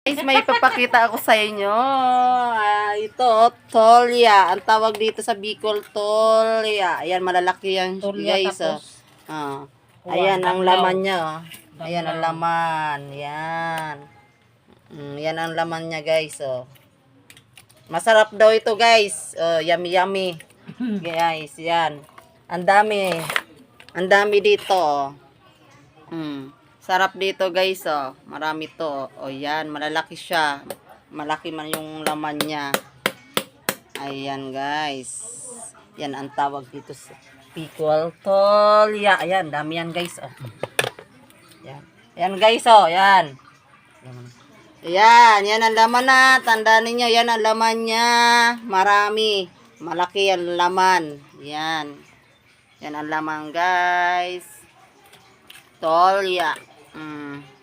Guys, may ipapakita ako sa inyo. Ah, ito, tolya. Ang tawag dito sa Bicol, tolya. Ayan, malalaki yan, Tolya, guys. tapos, Ah. Kuha, Ayan ang laman niya. Oh. Ayan ang laman. Yan. Mm, yan ang laman niya, guys. Oh. Masarap daw ito, guys. Oh, yummy, yummy. guys, yan. Ang dami. Ang dami dito. Oh. Mm. Sarap dito, guys. Oh. Marami to. Oh, yan. Malalaki siya. Malaki man yung laman niya. Ayan, guys. Yan ang tawag dito sa pickle tolya. Ayan, dami yan, guys. Oh. Yan. Yan, guys, oh. Yan. Ayan, yan ang laman na. Tandaan ninyo, yan ang laman niya. Marami. Malaki ang laman. Yan. Yan ang laman, guys. Tolya. Mm.